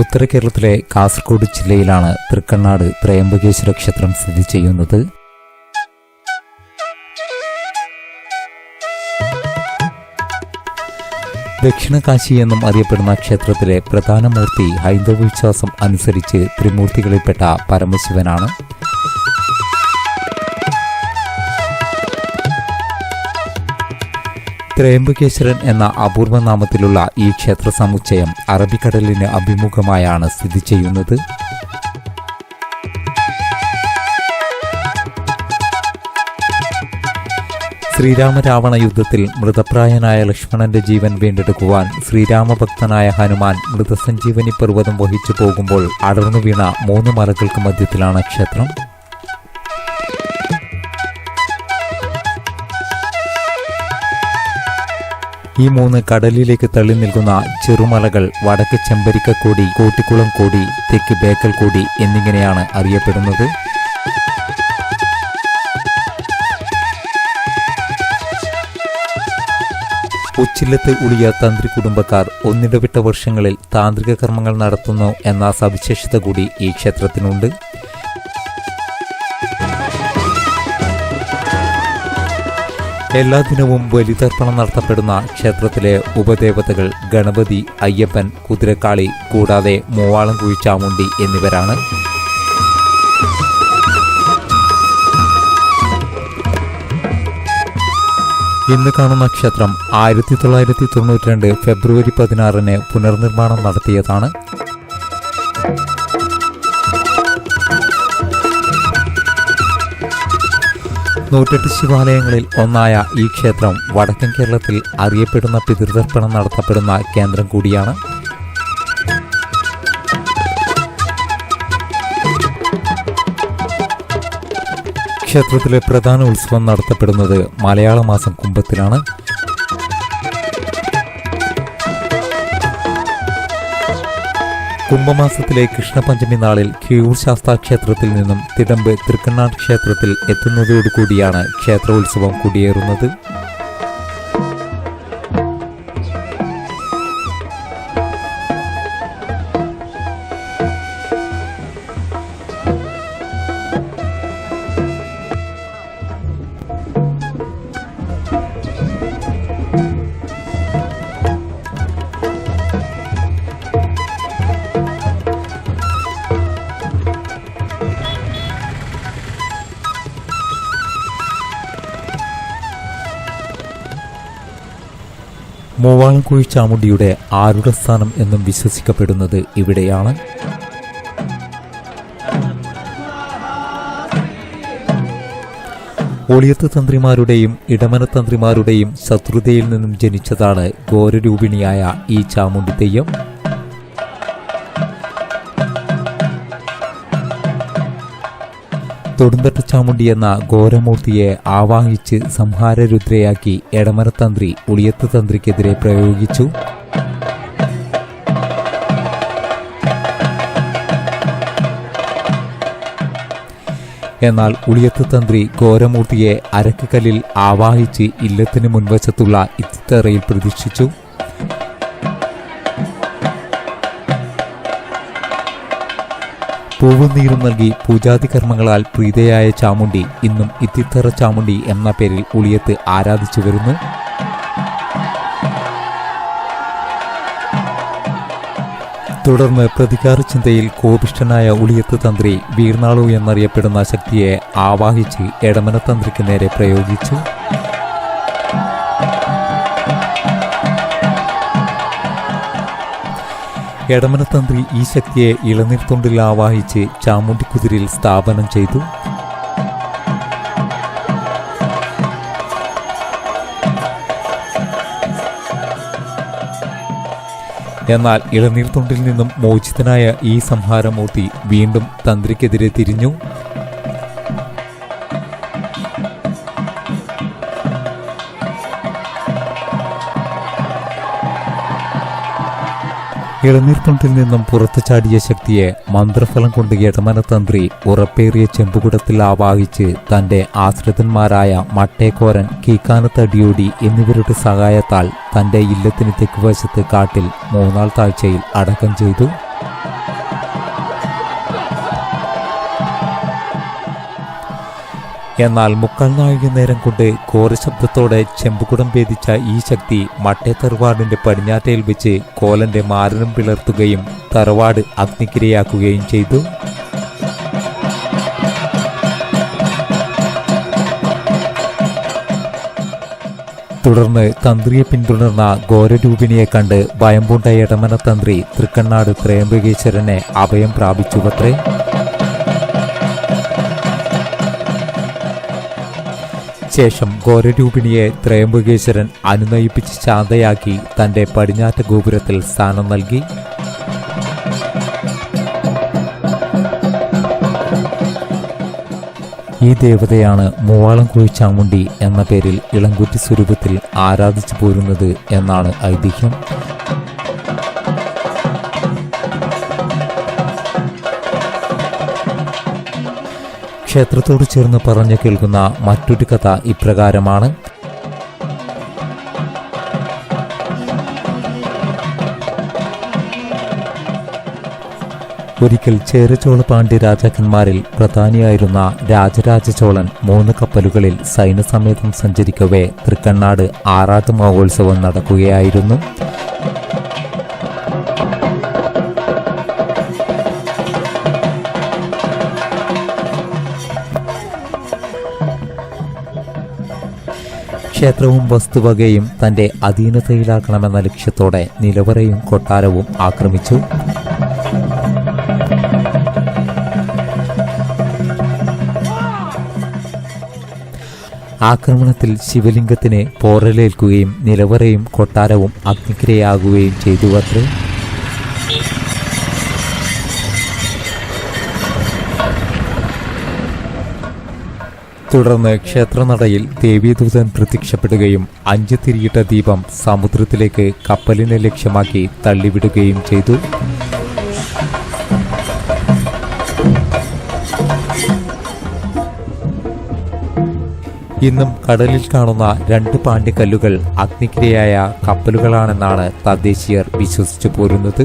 ഉത്തര കേരളത്തിലെ കാസർഗോഡ് ജില്ലയിലാണ് തൃക്കണ്ണാട് ത്രയംബകേശ്വര ക്ഷേത്രം സ്ഥിതി ചെയ്യുന്നത്. ദക്ഷിണകാശി എന്നും അറിയപ്പെടുന്ന ക്ഷേത്രത്തിലെ പ്രധാന മൂർത്തി ഹൈന്ദവ വിശ്വാസം അനുസരിച്ച് ത്രിമൂർത്തികളിൽപ്പെട്ട പരമശിവനാണ്. ത്രയംബകേശ്വരൻ എന്ന അപൂർവ നാമത്തിലുള്ള ഈ ക്ഷേത്ര സമുച്ചയം അറബിക്കടലിന് അഭിമുഖമായാണ് സ്ഥിതി ചെയ്യുന്നത്. ശ്രീരാമരാവണ യുദ്ധത്തിൽ മൃതപ്രായനായ ലക്ഷ്മണന്റെ ജീവൻ വീണ്ടെടുക്കുവാൻ ശ്രീരാമഭക്തനായ ഹനുമാൻ മൃതസഞ്ജീവനി പർവതം വഹിച്ചു പോകുമ്പോൾ അടർന്നു വീണ മൂന്ന് മലകൾക്ക് മധ്യത്തിലാണ് ക്ഷേത്രം. ഈ മൂന്ന് കടലിലേക്ക് തള്ളി നിൽക്കുന്ന ചെറുമലകൾ വടക്ക് ചെമ്പരിക്കക്കോടി കോട്ടിക്കുളം കോടി തെക്ക് ബേക്കൽ കോടി എന്നിങ്ങനെയാണ് അറിയപ്പെടുന്നത്. ഉച്ചില്ലത്ത് ഉളിയ തന്ത്രി കുടുംബക്കാർ ഒന്നിടവിട്ട വർഷങ്ങളിൽ താന്ത്രിക കർമ്മങ്ങൾ നടത്തുന്നു എന്ന സവിശേഷത കൂടി ഈ ക്ഷേത്രത്തിനുണ്ട്. എല്ലാ ദിനവും ബലിതർപ്പണം നടത്തപ്പെടുന്ന ക്ഷേത്രത്തിലെ ഉപദേവതകൾ ഗണപതി അയ്യപ്പൻ കുതിരക്കാളി കൂടാതെ മൂവാളം കുഴിച്ചാമുണ്ടി എന്നിവരാണ്. ഇന്ന് കാണുന്ന ക്ഷേത്രം ആയിരത്തി തൊള്ളായിരത്തി തൊണ്ണൂറ്റി രണ്ട് ഫെബ്രുവരി പതിനാറിന് പുനർനിർമ്മാണം നടത്തിയതാണ്. നൂറ്റെട്ട് ശിവാലയങ്ങളിൽ ഒന്നായ ഈ ക്ഷേത്രം വടക്കൻ കേരളത്തിൽ അറിയപ്പെടുന്ന പിതൃതർപ്പണം നടത്തപ്പെടുന്ന കേന്ദ്രം കൂടിയാണ്. ക്ഷേത്രത്തിലെ പ്രധാന ഉത്സവം നടത്തപ്പെടുന്നത് മലയാള മാസം കുംഭത്തിലാണ്. കുംഭമാസത്തിലെ കൃഷ്ണപഞ്ചമി നാളിൽ കിഴൂർ ശാസ്താ ക്ഷേത്രത്തിൽ നിന്നും തിടമ്പ് തൃക്കണ്ണാട് ക്ഷേത്രത്തിൽ എത്തുന്നതോടുകൂടിയാണ് ക്ഷേത്രോത്സവം കുടിയേറുന്നത്. മൂവാളംകുഴി ചാമുണ്ടിയുടെ ആരുടെ സ്ഥാനം എന്നും വിശ്വസിക്കപ്പെടുന്നത് ഇവിടെയാണ്. ഒളിയത്ത് തന്ത്രിമാരുടെയും ഇടമന തന്ത്രിമാരുടെയും ശത്രുതയിൽ നിന്നും ജനിച്ചതാണ് ഘോരരൂപിണിയായ ഈ ചാമുണ്ടി തെയ്യം തൊടുന്തട്ട ചാമുണ്ടി എന്ന ഘോരമൂർത്തിയെ ആവാഹിച്ച് സംഹാരരുദ്രയാക്കി എടമരത്തന്ത്രി ഉളിയത്ത് തന്ത്രിക്കെതിരെ പ്രയോഗിച്ചു. എന്നാൽ ഉളിയത്ത് തന്ത്രി ഘോരമൂർത്തിയെ അരക്കുകല്ലിൽ ആവാഹിച്ച് ഇല്ലത്തിന് മുൻവശത്തുള്ള ഇത്തിത്തറയിൽ പ്രതീക്ഷിച്ചു പൂവും നീരും നൽകി പൂജാതി കർമ്മങ്ങളാൽ പ്രീതയായ ചാമുണ്ടി ഇന്നും ഇത്തിത്തറ ചാമുണ്ടി എന്ന പേരിൽ ഉളിയത്ത് ആരാധിച്ചു വരുന്നു. തുടർന്ന് പ്രതികാര ചിന്തയിൽ കോപിഷ്ഠനായ ഉളിയത്ത് തന്ത്രി വീർനാളു എന്നറിയപ്പെടുന്ന ശക്തിയെ ആവാഹിച്ച് എടമന തന്ത്രിക്ക് നേരെ പ്രയോഗിച്ചു. എടമനത്തന്ത്രി ഈ ശക്തിയെ ഇളനീർത്തുണ്ടിൽ ആവാഹിച്ച് ചാമുണ്ടിക്കുതിരിൽ സ്ഥാപനം ചെയ്തു. എന്നാൽ ഇളനീർത്തുണ്ടിൽ നിന്നും മോചിതനായ ഈ സംഹാരമൂർത്തി വീണ്ടും തന്ത്രിക്കെതിരെ തിരിഞ്ഞു. ഇളനീർത്തുണ്ടിൽ നിന്നും പുറത്തു ചാടിയ ശക്തിയെ മന്ത്രഫലം കൊണ്ട് യജമനതന്ത്രി ഉറപ്പേറിയ ചെമ്പുകുടത്തിൽ ആവാഹിച്ച് തന്റെ ആശ്രിതന്മാരായ മട്ടേക്കോരൻ കീക്കാനത്തടിയോടി എന്നിവരുടെ സഹായത്താൽ തന്റെ ഇല്ലത്തിന് തെക്കുവശത്ത് കാട്ടിൽ മൂന്നാൾ താഴ്ചയിൽ അടക്കം ചെയ്തു. എന്നാൽ മുക്കാൽ നാഴിക നേരം കൊണ്ട് ഘോരശബ്ദത്തോടെ ചെമ്പുകുടം ഭേദിച്ച ഈ ശക്തി മട്ടേ തറവാടിന്റെ പടിഞ്ഞാറ്റയിൽ വെച്ച് കോലന്റെ മാരനം പിളർത്തുകയും തറവാട് അഗ്നിക്കിരയാക്കുകയും ചെയ്തു. തുടർന്ന് തന്ത്രിയെ പിന്തുടർന്ന ഘോരരൂപിണിയെ കണ്ട് ഭയംപൂണ്ട എടമന തന്ത്രി തൃക്കണ്ണാട് ത്രയംബകേശ്വരനെ അഭയം പ്രാപിച്ചുവത്രേ. ശേഷം ഘോരരൂപിണിയെ ത്രയംബകേശ്വരൻ അനുനയിപ്പിച്ച് ശാന്തയാക്കി തന്റെ പടിഞ്ഞാറ്റ ഗോപുരത്തിൽ സ്ഥാനം നൽകി. ഈ ദേവതയാണ് മൂവാളം കുഴിച്ചാമുണ്ടി എന്ന പേരിൽ ഇളങ്കുറ്റി സ്വരൂപത്തിൽ ആരാധിച്ചു പോരുന്നത് എന്നാണ് ഐതിഹ്യം. ക്ഷേത്രത്തോട് ചേർന്ന് പറഞ്ഞു കേൾക്കുന്ന മറ്റൊരു കഥ ഇപ്രകാരമാണ്. ഒരിക്കൽ ചേരചോള പാണ്ഡ്യ രാജാക്കന്മാരിൽ പ്രധാനിയായിരുന്ന രാജരാജ ചോളൻ മൂന്ന് കപ്പലുകളിൽ സൈന്യസമേതം സഞ്ചരിക്കവേ തൃക്കണ്ണാട് ആറാട്ട് മഹോത്സവം നടക്കുകയായിരുന്നു. ക്ഷേത്രവും വസ്തുവകയും തന്റെ അധീനതയിലാക്കണമെന്ന ലക്ഷ്യത്തോടെ നിലവറയും കൊട്ടാരവും ആക്രമിച്ചു. ആക്രമണത്തിൽ ശിവലിംഗത്തിന് പോറലേൽക്കുകയും നിലവറയും കൊട്ടാരവും അഗ്നിക്കിരയാകുകയും ചെയ്തു അത്രേ. തുടർന്ന് ക്ഷേത്രനടയിൽ ദേവീദൂതൻ പ്രത്യക്ഷപ്പെടുകയും അഞ്ച് തിരിയിട്ട ദീപം സമുദ്രത്തിലേക്ക് കപ്പലിനെ ലക്ഷ്യമാക്കി തള്ളിവിടുകയും ചെയ്തു. ഇന്നും കടലിൽ കാണുന്ന രണ്ട് പാണ്ഡ്യക്കല്ലുകൾ അഗ്നിക്കിരയായ കപ്പലുകളാണെന്നാണ് തദ്ദേശീയർ വിശ്വസിച്ചു പോരുന്നത്.